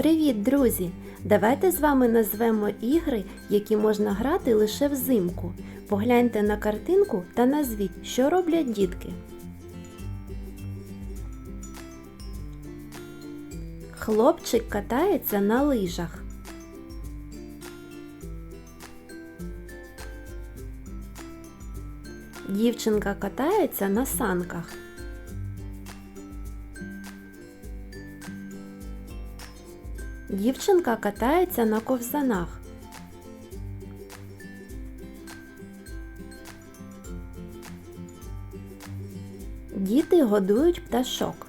Привіт, друзі! Давайте з вами назвемо ігри, які можна грати лише взимку. Погляньте на картинку та назвіть, що роблять дітки. Хлопчик катається на лижах. Дівчинка катається на санках. Дівчинка катається на ковзанах. Діти годують пташок.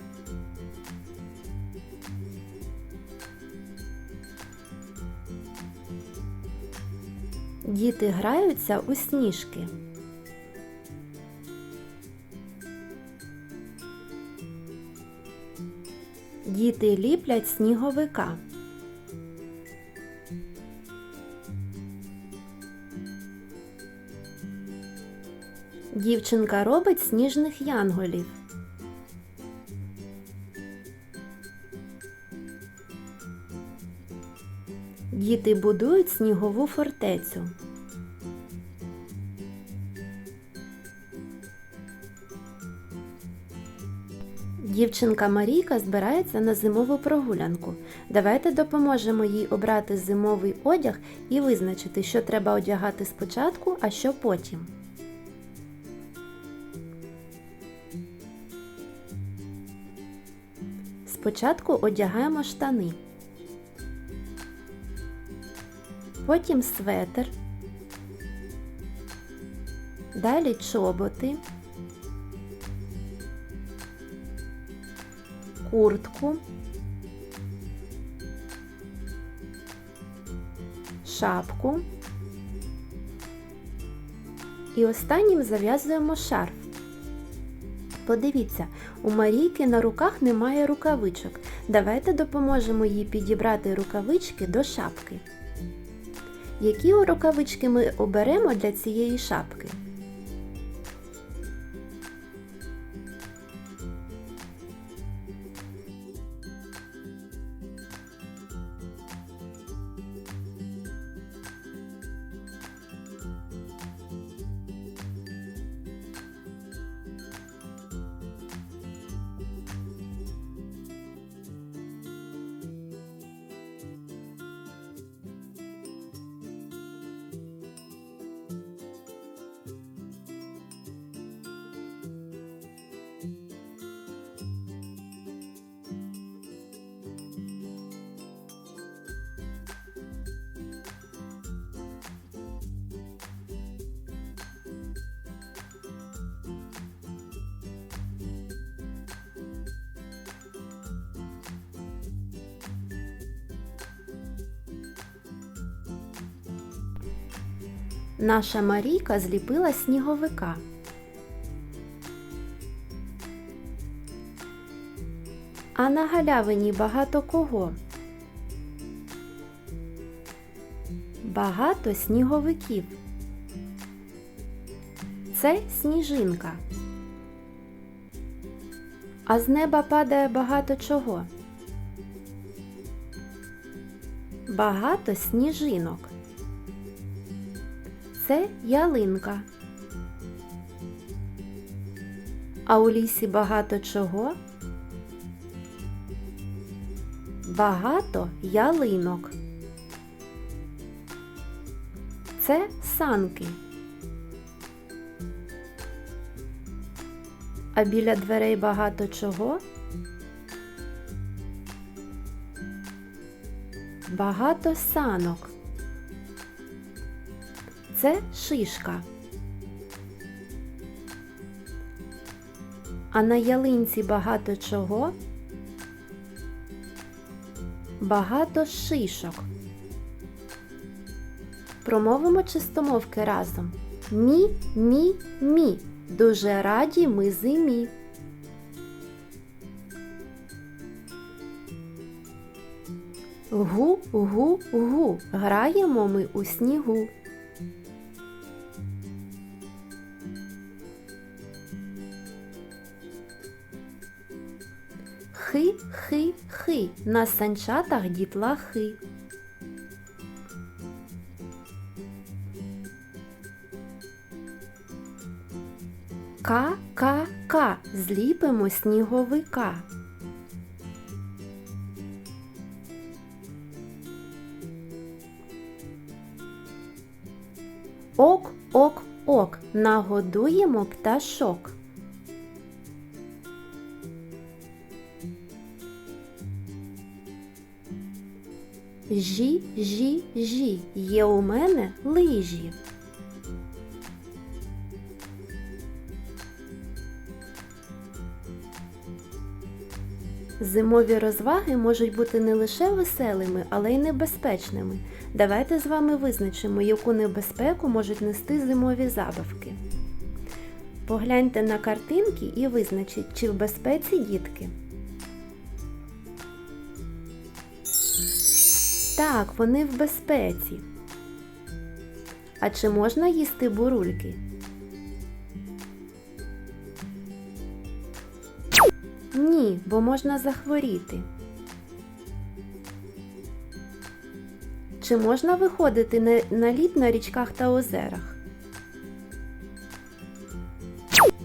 Діти граються у сніжки. Діти ліплять сніговика. Дівчинка робить сніжних янголів. Діти будують снігову фортецю. Дівчинка Марійка збирається на зимову прогулянку. Давайте допоможемо їй обрати зимовий одяг і визначити, що треба одягати спочатку, а що потім. Спочатку одягаємо штани, потім светр, далі чоботи, куртку, шапку. І останнім зав'язуємо шарф. Подивіться, у Марійки на руках немає рукавичок. Давайте допоможемо їй підібрати рукавички до шапки. Які рукавички ми оберемо для цієї шапки? Наша Марійка зліпила сніговика. А на галявині багато кого? Багато сніговиків. Це сніжинка. А з неба падає багато чого. Багато сніжинок. Це ялинка. А у лісі багато чого? Багато ялинок. Це санки. А біля дверей багато чого? Багато санок. Це шишка. А на ялинці багато чого? Багато шишок. Промовимо чистомовки разом. Мі, мі, мі. Дуже раді ми зимі. Гу, гу, гу. Граємо ми у снігу. Хи, хи, хи, на санчатах дітлахи. Ка, ка, ка, зліпимо сніговика. Ок, ок, ок, нагодуємо пташок. Жі, жі, жі, є у мене лижі. Зимові розваги можуть бути не лише веселими, але й небезпечними. Давайте з вами визначимо, яку небезпеку можуть нести зимові забавки. Погляньте на картинки і визначіть, чи в безпеці дітки. Так, вони в безпеці. А чи можна їсти бурульки? Ні, бо можна захворіти. Чи можна виходити на, лід на річках та озерах?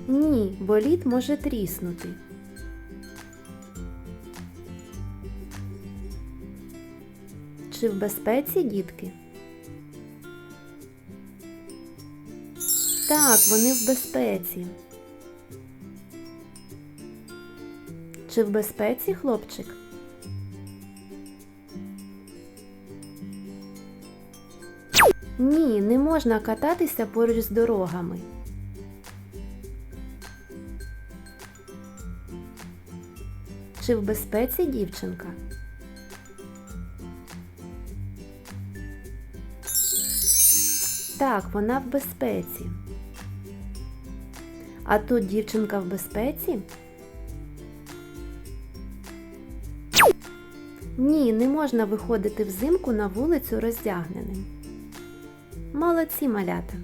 Ні, бо лід може тріснути. Чи в безпеці дітки? Так, вони в безпеці. Чи в безпеці, хлопчик? Ні, не можна кататися поруч з дорогами. Чи в безпеці дівчинка? Так, вона в безпеці. А тут дівчинка в безпеці? Ні, не можна виходити взимку на вулицю роздягненим. Молодці малята!